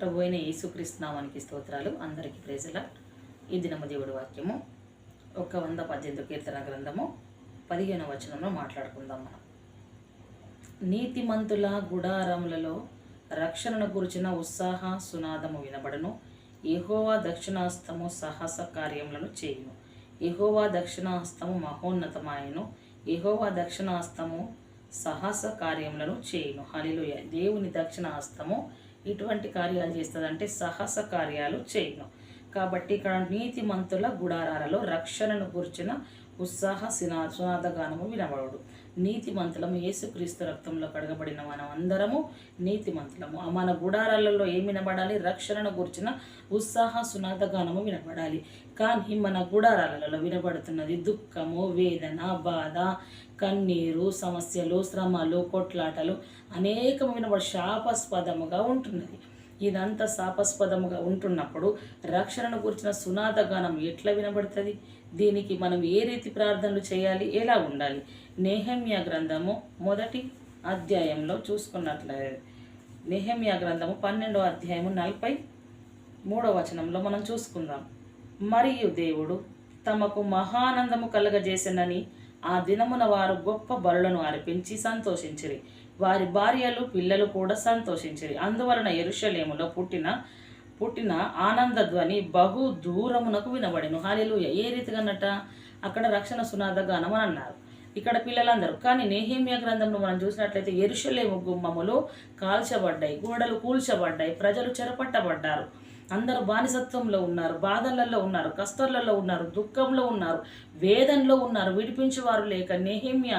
ప్రభు అయిన యేసుక్రీస్తునామానికి స్తోత్రాలు. అందరికీ ప్రేజల ఈ దినము దేవుడి వాక్యము. ఒక వంద పద్దెనిమిది కీర్తన గ్రంథము. పదిహేను వచనంలో మాట్లాడుకుందాం మనం. నీతిమంతుల గుడారములలో రక్షణను గురించిన ఉత్సాహ సునాదము వినబడను. ఎహోవా దక్షిణాస్తము సాహస కార్యములను చేయును. ఎహోవా దక్షిణాస్తము మహోన్నతమాయను. ఎహోవా దక్షిణాస్తము సాహస కార్యములను చేయును. హలిలుయ దేవుని దక్షిణాస్తము ఇటువంటి కార్యాలు చేస్తుందంటే సాహస కార్యాలు చేయను. కాబట్టి ఇక్కడ నీతిమంతుల గుడారాలలో రక్షణను కూర్చిన ఉత్సాహ సినా సునాదగానము వినబడు నీతిమంతులము యేసుక్రీస్తు రక్తంలో కడగబడిన మనం అందరము నీతిమంతులము ఆ మన గుడారాలలో ఏమి వినబడాలి? రక్షణను గుర్చిన ఉత్సాహ సునాదగానము వినబడాలి. కానీ మన గుడారాలలో వినబడుతున్నది దుఃఖము వేదన బాధ కన్నీరు సమస్యలు శ్రమలు కొట్లాటలు అనేకమైన శాపస్పదముగా ఉంటున్నది. ఇదంతా శాపస్పదముగా ఉంటున్నప్పుడు రక్షణను గురించిన సునాద గానం ఎట్లా వినబడుతుంది? దీనికి మనం ఏ రీతి ప్రార్థనలు చేయాలి? ఎలా ఉండాలి? నేహమ్య గ్రంథము మొదటి అధ్యాయంలో చూసుకున్నట్లయితే నెహమ్య గ్రంథము పన్నెండో అధ్యాయము నలభై మూడో వచనంలో మనం చూసుకుందాం. మరియు దేవుడు తమకు మహానందము కలగజేసినని ఆ దినమున వారు గొప్ప బరులను అర్పించి సంతోషించిరి. వారి భార్యలు పిల్లలు కూడా సంతోషించిరి. అందువలన ఎరుషలేములో పుట్టిన పుట్టిన ఆనంద ధ్వని బహు దూరమునకు వినబడిను. హాలిలుయ ఏ రీతిగానట? అక్కడ రక్షణ సునాద గానం అని అన్నారు. ఇక్కడ పిల్లలందరూ. కానీ నేహేమియా గ్రంథంలో మనం చూసినట్లయితే ఎరుషలేము గుమ్మములు కాల్చబడ్డాయి గోడలు కూల్చబడ్డాయి ప్రజలు చెరపట్టబడ్డారు. అందరు బానిసత్వంలో ఉన్నారు బాధలలో ఉన్నారు కష్టాలలో ఉన్నారు దుఃఖంలో ఉన్నారు వేదనలో ఉన్నారు విడిపించేవారు లేక నెహిమ్య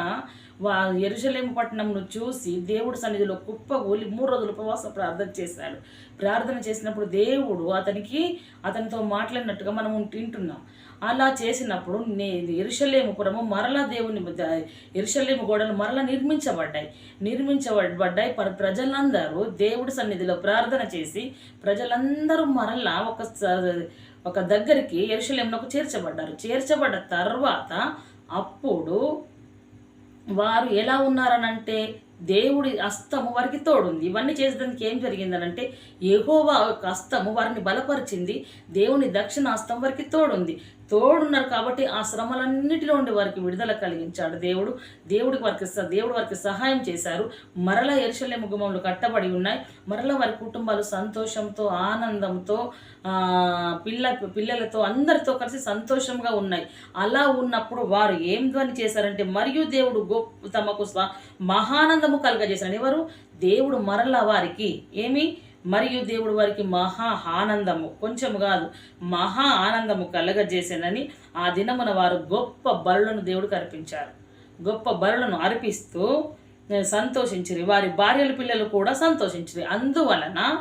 వా ఎరుసలేము పట్టణంను చూసి దేవుడి సన్నిధిలో కుప్పగూలి మూడు రోజులు ఉపవాస ప్రార్థన చేశాడు. ప్రార్థన చేసినప్పుడు దేవుడు అతనికి అతనితో మాట్లాడినట్టుగా మనం వింటున్నాం అలా చేసినప్పుడు నే ఎరుషలేముపురము మరలా దేవుని ఎరుషలేము గోడలు మరలా నిర్మించబడ్డాయి. నిర్మించబడ్డాయి. పర ప్రజలందరూ దేవుడి సన్నిధిలో ప్రార్థన చేసి ప్రజలందరూ మరలా ఒక స- ఒక దగ్గరికి ఎరుషలేమునకు చేర్చబడ్డారు. చేర్చబడ్డ తర్వాత అప్పుడు వారు ఎలా ఉన్నారనంటే దేవుడి హస్తము వారికి తోడుంది. ఇవన్నీ చేసేదానికి ఏం జరిగిందనంటే ఎహోవా యొక్క హస్తము వారిని బలపరిచింది దేవుని దక్షిణ హస్తం వారికి తోడుంది. తోడున్నారు కాబట్టి ఆ శ్రమలన్నిటిలో ఉండి వారికి విడుదల కలిగించాడు దేవుడు. దేవుడికి వారికి దేవుడు వారికి సహాయం చేశారు. మరలా ఎరుషలేము గుమంలో కట్టబడి ఉన్నాయి. మరలా వారి కుటుంబాలు సంతోషంతో ఆనందంతో పిల్ల పిల్లలతో అందరితో కలిసి సంతోషంగా ఉన్నాయి. అలా ఉన్నప్పుడు వారు ఏం ధ్వని చేశారంటే మరియు దేవుడు గొప్ప తమకు స్వ- మహానందము కలగజేశాడు. ఎవరు? దేవుడు మరలా వారికి. ఏమి? మరియు దేవుడు వారికి మహా ఆనందము. కొంచెం కాదు మహా ఆనందము కలగజేసానని ఆ దినమున వారు గొప్ప బరులను దేవుడికి అర్పించారు. గొప్ప బరులను అర్పిస్తూ సంతోషించరు సంతోషించిరి. వారి భార్యల పిల్లలు కూడా సంతోషించరు. అందువలన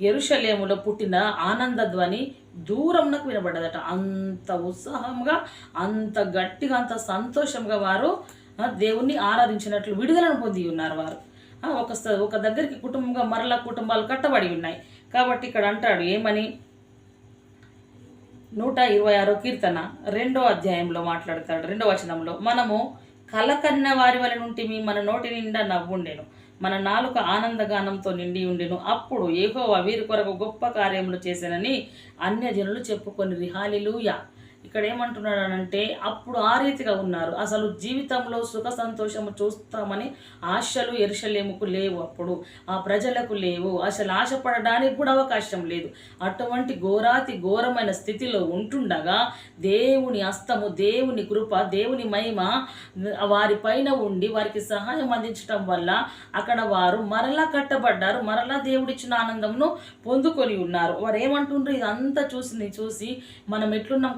ఎరుషలేములో పుట్టిన ఆనందధ్వని దూరంనకు వినబడ్డదట అంత ఉత్సాహంగా అంత గట్టిగా అంత సంతోషంగా వారు దేవుణ్ణి ఆరాధించినట్లు విడుదలను పొంది ఉన్నారు వారు. ఒక ఒక దగ్గరికి కుటుంబంగా మరలా కుటుంబాలు కట్టబడి ఉన్నాయి. కాబట్టి ఇక్కడ అంటాడు ఏమని? నూట ఇరవై ఆరో కీర్తన రెండో అధ్యాయంలో మాట్లాడతాడు రెండో వచనంలో. మనము కలకన్న వారి వలన ఉంటే మన నోటి నిండా నవ్వుండేను. మన నాలుక ఆనందగానంతో నిండి ఉండెను. అప్పుడు ఏహోవా వీరి కొరకు గొప్ప కార్యములు చేశానని అన్యజనులు చెప్పుకొని రిహాలిలుయా ఇక్కడ ఏమంటున్నాడనంటే అప్పుడు ఆ రీతిగా ఉన్నారు. అసలు జీవితంలో సుఖ సంతోషము చూస్తామని ఆశలు ఎరుషలేముకు లేవు అప్పుడు. ఆ ప్రజలకు లేవు. అసలు ఆశపడడానికి కూడా అవకాశం లేదు. అటువంటి ఘోరాతి ఘోరమైన స్థితిలో ఉంటుండగా దేవుని హస్తము దేవుని కృప దేవుని మహిమ వారి పైన ఉండి వారికి సహాయం అందించడం వల్ల అక్కడ వారు మరలా కట్టబడ్డారు. మరలా దేవుడిచ్చిన ఆనందంను పొందుకొని ఉన్నారు. వారు ఏమంటుండ్రు ఇదంతా చూసి చూసి మనం ఎట్లున్నాం?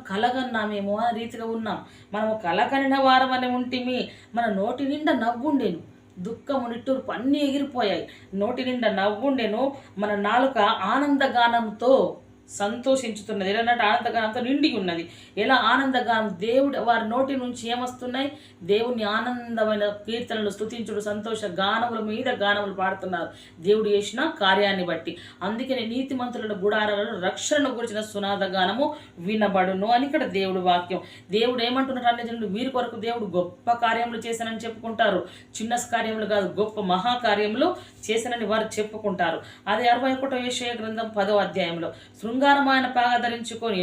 మేము ఆ రీతిగా ఉన్నాం. మనము కలకనిన వారం అని ఉంటిమి. మన నోటి నిండా నవ్వుండేను. దుఃఖము నిట్టూర్పు అన్నీ ఎగిరిపోయాయి. నోటి నిండా నవ్వుండెను. మన నాలుక ఆనందగానంతో సంతోషించుతున్నది. ఎలా అంటే ఆనందగానంతో నిండి ఉన్నది. ఎలా ఆనందగానం? దేవుడు వారి నోటి నుంచి ఏమొస్తున్నాయి? దేవుని ఆనందమైన కీర్తనలు స్థుతించుడు సంతోష గానముల మీద గానములు పాడుతున్నారు దేవుడు చేసిన కార్యాన్ని బట్టి. అందుకని నీతిమంతుల గుడారాలను రక్షణను గురించిన సునాద గానము వినబడును అని ఇక్కడ దేవుడు వాక్యం. దేవుడు ఏమంటున్నారు అనే జనులు వీరి కొరకు దేవుడు గొప్ప కార్యములు చేశానని చెప్పుకుంటారు. చిన్న కార్యములు కాదు గొప్ప మహాకార్యములు చేశానని వారు చెప్పుకుంటారు. అదే అరవై ఒకటో విషయ గ్రంథం పదో అధ్యాయంలో. శృంగారమైన పాగ ధరించుకొని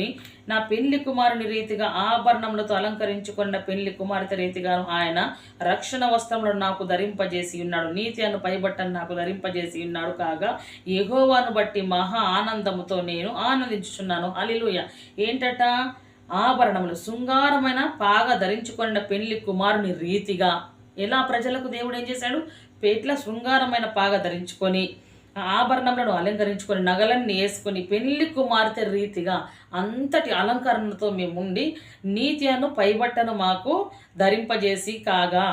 నా పెళ్ళి కుమారుని రీతిగా ఆభరణములతో అలంకరించుకున్న పెళ్ళి కుమార్తె రీతిగాను ఆయన రక్షణ వస్త్రములను నాకు ధరింపజేసి ఉన్నాడు. నీతి అను పైబట్టను నాకు ధరింపజేసి ఉన్నాడు కాగా యెహోవాను బట్టి మహా ఆనందముతో నేను ఆనందించుచున్నాను. అలిలుయ ఏంటట? ఆభరణములు. శృంగారమైన పాగ ధరించుకున్న పెళ్ళి కుమారుని రీతిగా. ఎలా? ప్రజలకు దేవుడు ఏం చేశాడు? పేట్ల శృంగారమైన పాగ ధరించుకొని ఆభరణములను అలంకరించుకొని నగలన్నీ వేసుకొని పెళ్ళి కుమార్తె రీతిగా అంతటి అలంకరణతో మేము ఉండి నీతి అను పైబట్టను మాకు ధరింపజేసి కాగా.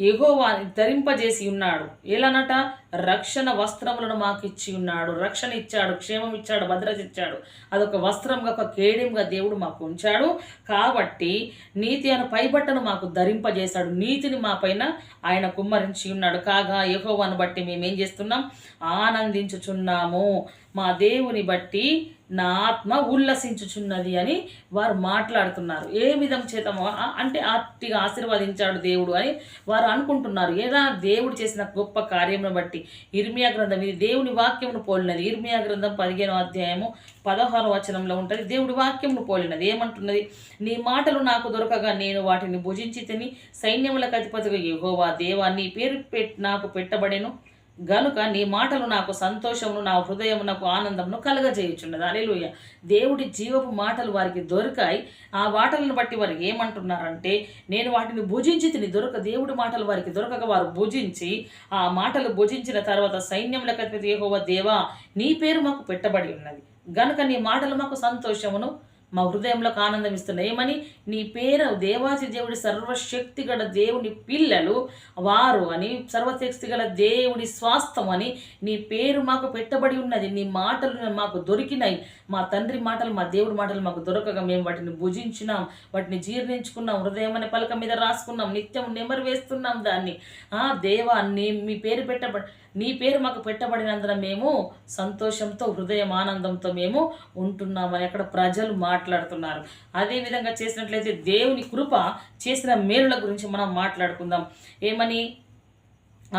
ఎగోవా ధరింపజేసి ఉన్నాడు. ఎలానట రక్షణ వస్త్రములను మాకు ఇచ్చి ఉన్నాడు. రక్షణ ఇచ్చాడు క్షేమం ఇచ్చాడు భద్రత ఇచ్చాడు. అదొక వస్త్రంగా ఒక కేడెంగా దేవుడు మాకు ఉంచాడు. కాబట్టి నీతి అని పైబట్టను మాకు ధరింపజేశాడు. నీతిని మా పైన ఆయన కుమ్మరించి ఉన్నాడు. కాగా యెహోవాను బట్టి మేము ఏం చేస్తున్నాం? ఆనందించుచున్నాము. మా దేవుని బట్టి నా ఆత్మ ఉల్లసించుచున్నది అని వారు మాట్లాడుతున్నారు. ఏ విధం చేత అంటే అట్టిగా ఆశీర్వదించాడు దేవుడు అని వారు అనుకుంటున్నారు. ఏదా దేవుడు చేసిన గొప్ప కార్యమును బట్టి ఇర్మియా గ్రంథం ఇది. దేవుని వాక్యమును పోలినది. ఇర్మియా గ్రంథం పదిహేనో అధ్యాయము పదహారు వచనంలో ఉంటుంది. దేవుడి వాక్యమును పోలినది. ఏమంటున్నది? నీ మాటలు నాకు దొరకగా నేను వాటిని భుజించి తిని సైన్యములకు అధిపతిగా యెహోవా దేవా నీ పేరు పెట్ నాకు పెట్టబడెను. గనుక నీ మాటలు నాకు సంతోషమును నా హృదయమునకు ఆనందమును కలగజేయుచున్నది. అలెలుయ దేవుడి జీవపు మాటలు వారికి దొరికాయి. ఆ మాటలను బట్టి వారు ఏమంటున్నారంటే నేను వాటిని భుజించి తిని దొరక దేవుడి మాటలు వారికి దొరకక వారు భుజించి ఆ మాటలు భుజించిన తర్వాత సైన్యములకు అధిపతి దేవా నీ పేరు మాకు పెట్టబడి ఉన్నది. గనుక నీ మాటలు మాకు సంతోషమును మా హృదయంలోకి ఆనందం ఇస్తున్నాయి ఏమని? నీ పేరు దేవాసి దేవుడి సర్వశక్తి గల దేవుని పిల్లలు వారు అని సర్వశక్తి గల దేవుడి స్వాస్థం అని నీ పేరు మాకు పెట్టబడి ఉన్నది. నీ మాటలు మాకు దొరికినాయి. మా తండ్రి మాటలు మా దేవుడి మాటలు మాకు దొరకగా మేము వాటిని భుజించినాం. వాటిని జీర్ణించుకున్నాం. హృదయం అనే పలక మీద రాసుకున్నాం. నిత్యం నెమరు వేస్తున్నాం దాన్ని. ఆ దేవా నీ మీ పేరు పెట్టబడి నీ పేరు మాకు పెట్టబడినందున మేము సంతోషంతో హృదయం ఆనందంతో మేము ఉంటున్నామని అక్కడ ప్రజలు మాట్లాడుతున్నారు. అదేవిధంగా చేసినట్లయితే దేవుని కృప చేసిన మేలుల గురించి మనం మాట్లాడుకుందాం. ఏమని?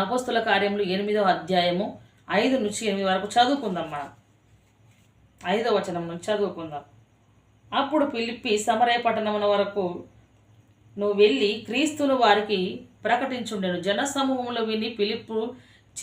అపోస్తుల కార్యములు ఎనిమిదవ అధ్యాయము ఐదు నుంచి ఎనిమిది వరకు చదువుకుందాం మనం. ఐదవ వచనం నుంచి చదువుకుందాం. అప్పుడు పిలిపి సమరయ పట్టణమున వరకు నువ్వు వెళ్ళి క్రీస్తును వారికి ప్రకటించుండెను. జనసమూహంలో విని పిలుపు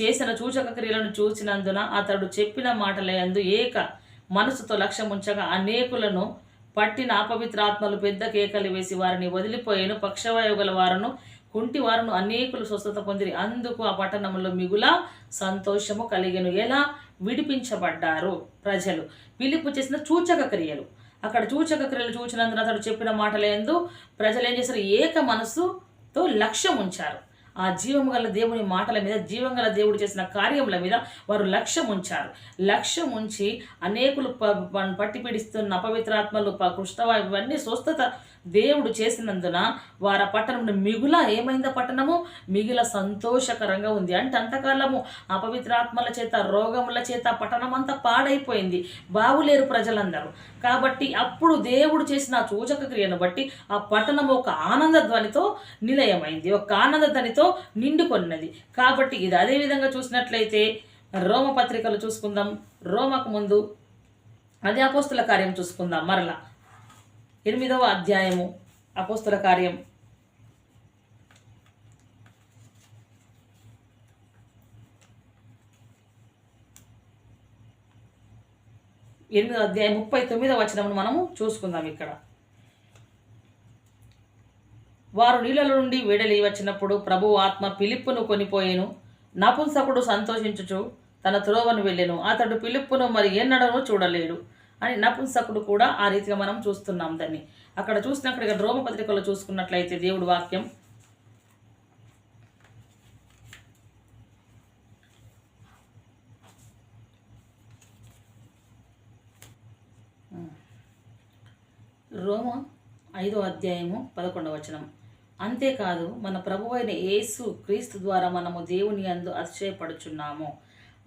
చేసిన సూచక క్రియలను చూసినందున అతడు చెప్పిన మాటలందు ఏక మనసుతో లక్ష్యం ఉంచగా అనేకులను పట్టిన అపవిత్రాత్మలు పెద్ద కేకలు వేసి వారిని వదిలిపోయాను. పక్షవాయు గల వారును కుంటి వారును అనేకులు స్వస్థత పొందిరి. అందుకు ఆ పట్టణంలో మిగుల సంతోషము కలిగెను. ఎలా? విడిపించబడ్డారు ప్రజలు. పిలుపు చేసిన సూచక క్రియలు. అక్కడ సూచక క్రియలు చూచినందున అతడు చెప్పిన మాటలందు ప్రజలు ఏం చేశారు? ఏక మనస్సుతో లక్ష్యం ఉంచారు. ఆ జీవం గల దేవుని మాటల మీద జీవం గల దేవుడు చేసిన కార్యముల మీద వారు లక్ష్యం ఉంచారు. లక్ష్యం ఉంచి అనేకులు ప- పట్టి పీడిస్తున్న అపవిత్రాత్మలు కృష్ణవ ఇవన్నీ స్వస్థత దేవుడు చేసినందున వారి ఆ పట్టణం మిగుల ఏమైందో పట్టణము? మిగుల సంతోషకరంగా ఉంది. అంటే అంతకాలము అపవిత్రాత్మల చేత రోగముల చేత పట్టణం అంతా పాడైపోయింది. బాగులేరు ప్రజలందరూ. కాబట్టి అప్పుడు దేవుడు చేసిన సూచక క్రియను బట్టి ఆ పట్టణం ఒక ఆనంద ధ్వనితో నిలయమైంది. ఒక ఆనంద ధ్వనితో నిండుకొన్నది. కాబట్టి ఇది అదే విధంగా చూసినట్లయితే రోమ పత్రికలు చూసుకుందాం. రోమకు ముందు అది అపోస్తుల కార్యం చూసుకుందాం. మరలా ఎనిమిదవ అధ్యాయము అపోస్తుల కార్యం. ఎనిమిదవ అధ్యాయం ముప్పై తొమ్మిదవ వచనమును మనము చూసుకుందాం ఇక్కడ. వారు నీళ్ళ నుండి వేడలి వచ్చినప్పుడు ప్రభు ఆత్మ పిలుపును కొనిపోయేను. నపుంసకుడు సంతోషించుచు తన త్రోవను వెళ్ళెను. అతడు పిలుపును మరి ఎన్నడనో చూడలేడు అని నపుంసకుడు కూడా ఆ రీతిగా మనం చూస్తున్నాం దాన్ని. అక్కడ చూసినక్కడ ఇక్కడ రోమ పత్రికలో చూసుకున్నట్లయితే దేవుడు వాక్యం రోమ ఐదో అధ్యాయము పదకొండవ వచనం. అంతేకాదు మన ప్రభువైన యేసు క్రీస్తు ద్వారా మనము దేవుని అందు అతిశయపడుచున్నాము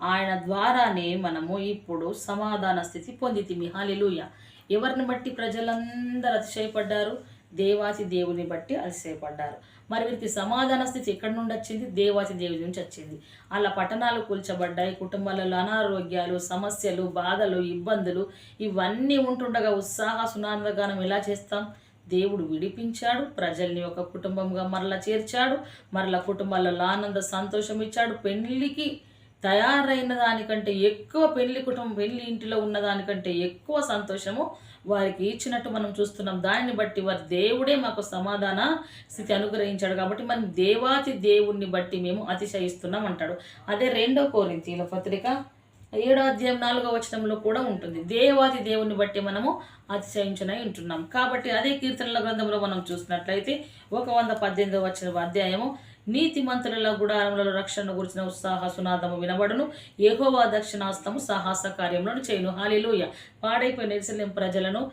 ఆయన ద్వారానే మనము ఇప్పుడు సమాధాన స్థితి పొందితిమి. హాలిలుయ ఎవరిని బట్టి ప్రజలందరూ అతిశయపడ్డారు? దేవాతి దేవుని బట్టి అతిశయపడ్డారు. మరి వీరికి సమాధాన స్థితి ఎక్కడి నుండి వచ్చింది? దేవాతి దేవుని నుంచి వచ్చింది. అలా పట్టణాలు కూల్చబడ్డాయి కుటుంబాలలో అనారోగ్యాలు సమస్యలు బాధలు ఇబ్బందులు ఇవన్నీ ఉంటుండగా ఉత్సాహ సునాందగానం ఎలా చేస్తాం? దేవుడు విడిపించాడు ప్రజల్ని ఒక కుటుంబంగా మరలా చేర్చాడు మరలా కుటుంబాలలో ఆనంద సంతోషం ఇచ్చాడు. పెళ్ళికి తయారైన దానికంటే ఎక్కువ పెళ్ళి కుటుంబం పెళ్ళి ఇంటిలో ఉన్న దానికంటే ఎక్కువ సంతోషము వారికి ఇచ్చినట్టు మనం చూస్తున్నాం. దానిని బట్టి వారి దేవుడే మాకు సమాధాన స్థితి అనుగ్రహించాడు కాబట్టి మనం దేవాతి దేవుణ్ణి బట్టి మేము అతిశయిస్తున్నాం అంటాడు. అదే రెండో కోరింతీల పత్రిక ఏడో అధ్యాయం నాలుగో వచనంలో కూడా ఉంటుంది. దేవాది దేవుని బట్టి మనము అతిశయించునై ఉంటున్నాం. కాబట్టి అదే కీర్తనల గ్రంథంలో మనం చూసినట్లయితే ఒక వంద పద్దెనిమిదో వచ్చిన అధ్యాయము నీతిమంతుల గుడారములలో రక్షణ గురించిన ఉత్సాహ సునాదము వినబడును. ఏహోవా దక్షిణాస్తము సాహస కార్యములను చేయను. హాలిలోయ. పాడైపోయిన ఎరుసలేం ప్రజలను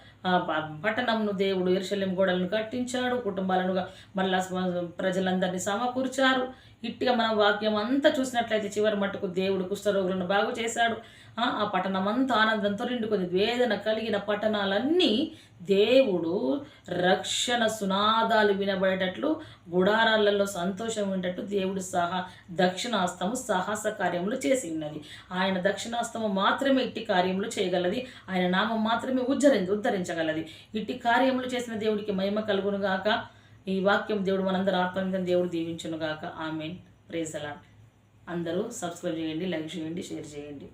పట్టణంను దేవుడు ఎరుసలేం గోడలను కట్టించాడు. కుటుంబాలను మళ్ళా ప్రజలందరినీ సమకూర్చారు. ఇట్టిగా మనం వాక్యం అంతా చూసినట్లయితే చివరి మట్టుకు దేవుడు కుష్ఠరోగులను బాగు చేశాడు. ఆ పట్టణమంతా ఆనందంతో నిండుకుంది. వేదన కలిగిన పట్టణాలన్నీ దేవుడు రక్షణ సునాదాలు వినబడేటట్లు గుడారాలలో సంతోషం ఉండేటట్టు దేవుడు సహా దక్షిణాస్తము సాహస కార్యములు చేసి ఉన్నది. ఆయన దక్షిణాస్తము మాత్రమే ఇట్టి కార్యములు చేయగలది. ఆయన నామం మాత్రమే ఉజ్జరి ఉద్ధరించగలది. ఇట్టి కార్యములు చేసిన దేవుడికి మహిమ కలుగునుగాక ఈ వాక్యం దేవుడు మనందరూ ఆత్మీయంగా దేవుడు దీవించునుగాక ఆమెన్. ప్రేజలా అందరూ సబ్స్క్రైబ్ చేయండి లైక్ చేయండి షేర్ చేయండి.